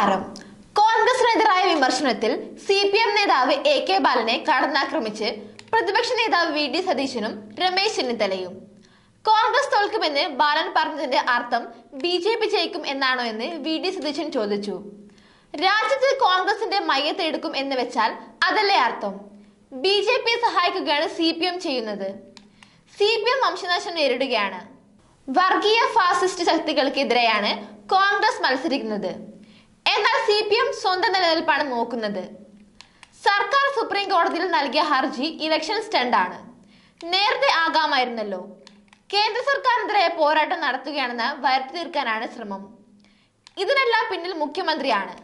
നമസ്കാരം കോൺഗ്രസിനെതിരായ വിമർശനത്തിൽ സി പി എം നേതാവ് എ കെ ബാലനെ കടന്നാക്രമിച്ച് പ്രതിപക്ഷ നേതാവ് വി ഡി സതീശനും രമേശ് ചെന്നിത്തലയും. കോൺഗ്രസ് തോൽക്കുമെന്ന് ബാലൻ പറഞ്ഞതിന്റെ അർത്ഥം ബി ജെ പി ജയിക്കും എന്നാണോ എന്ന് വി ഡി സതീശൻ ചോദിച്ചു. രാജ്യത്ത് കോൺഗ്രസിന്റെ മയ്യത്തെടുക്കും എന്ന് വെച്ചാൽ അതല്ലേ അർത്ഥം? ബി ജെ പിയെ സഹായിക്കുകയാണ് സി പി എം ചെയ്യുന്നത്. സി പി എം വംശനാശം നേരിടുകയാണ്. വർഗീയ ഫാസിസ്റ്റ് ശക്തികൾക്കെതിരെയാണ് കോൺഗ്രസ് മത്സരിക്കുന്നത്. സ്വന്തം നിലനിൽപ്പാണ് നോക്കുന്നത്. സർക്കാർ സുപ്രീം കോടതിയിൽ നൽകിയ ഹർജി ഇലക്ഷൻ സ്റ്റണ്ടാണ്. നേരത്തെ ആകാമായിരുന്നല്ലോ. കേന്ദ്ര സർക്കാരിനെതിരെ പോരാട്ടം നടത്തുകയാണെന്ന് വരുത്തി തീർക്കാനാണ് ശ്രമം. ഇതിനെല്ലാം പിന്നിൽ മുഖ്യമന്ത്രിയാണ്.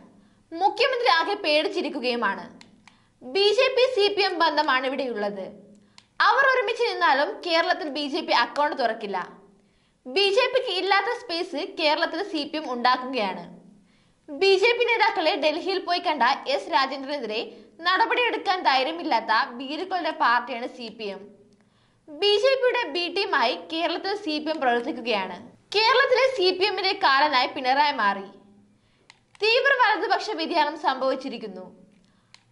മുഖ്യമന്ത്രി ആകെ പേടിച്ചിരിക്കുകയുമാണ്. B J P C P M ബന്ധമാണ് ഇവിടെയുള്ളത്. അവർ ഒരുമിച്ച് നിന്നാലും കേരളത്തിൽ ബി ജെ പി അക്കൗണ്ട് തുറക്കില്ല. ബി ജെ പിക്ക് ഇല്ലാത്ത സ്പേസ് കേരളത്തിൽ സി പി എം ഉണ്ടാക്കുകയാണ്. ബി ജെ പി നേതാക്കളെ ഡൽഹിയിൽ പോയി കണ്ട എസ് രാജേന്ദ്രനെതിരെ നടപടിയെടുക്കാൻ ധൈര്യമില്ലാത്ത ഭീരുക്കളുടെ പാർട്ടിയാണ് C P M. B J പിയുടെ ബി ടീമായി കേരളത്തിൽ സി പി എം പ്രവർത്തിക്കുകയാണ്. കേരളത്തിലെ സി പി എമ്മിന്റെ കാലനായി പിണറായി മാറി. തീവ്ര വലതുപക്ഷ വ്യതിയാനം സംഭവിച്ചിരിക്കുന്നു.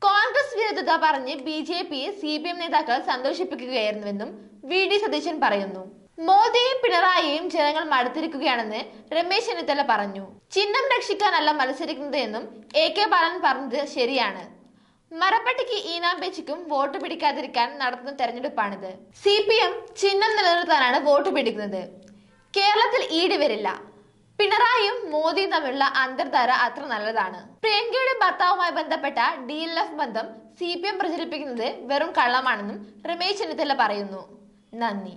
കോൺഗ്രസ് വിരുദ്ധത പറഞ്ഞ് ബി ജെ പിയെ സി പി എം നേതാക്കൾ സന്തോഷിപ്പിക്കുകയായിരുന്നുവെന്നും വി ഡി സതീശൻ പറയുന്നു. മോദിയും പിണറായിയും ജനങ്ങൾ മടുത്തിരിക്കുകയാണെന്ന് രമേശ് ചെന്നിത്തല പറഞ്ഞു. ചിഹ്നം രക്ഷിക്കാനല്ല മത്സരിക്കുന്നത് എന്നും എ കെ ബാലൻ പറഞ്ഞത് ശരിയാണ്. മരപ്പട്ടിക്ക് ഈനാം പേച്ചിക്കും വോട്ട് പിടിക്കാതിരിക്കാൻ നടത്തുന്ന തെരഞ്ഞെടുപ്പാണിത്. സി പി എം ചിഹ്നം നിലനിർത്താനാണ് വോട്ട് പിടിക്കുന്നത്. കേരളത്തിൽ ഈട് വരില്ല. പിണറായിയും മോദിയും തമ്മിലുള്ള അന്തർധാര അത്ര നല്ലതാണ്. പ്രിയങ്കയുടെ ഭർത്താവുമായി ബന്ധപ്പെട്ട ഡി എൽ എഫ് ബന്ധം സി പി എം പ്രചരിപ്പിക്കുന്നത് വെറും കള്ളമാണെന്നും രമേശ് ചെന്നിത്തല പറയുന്നു. നന്ദി.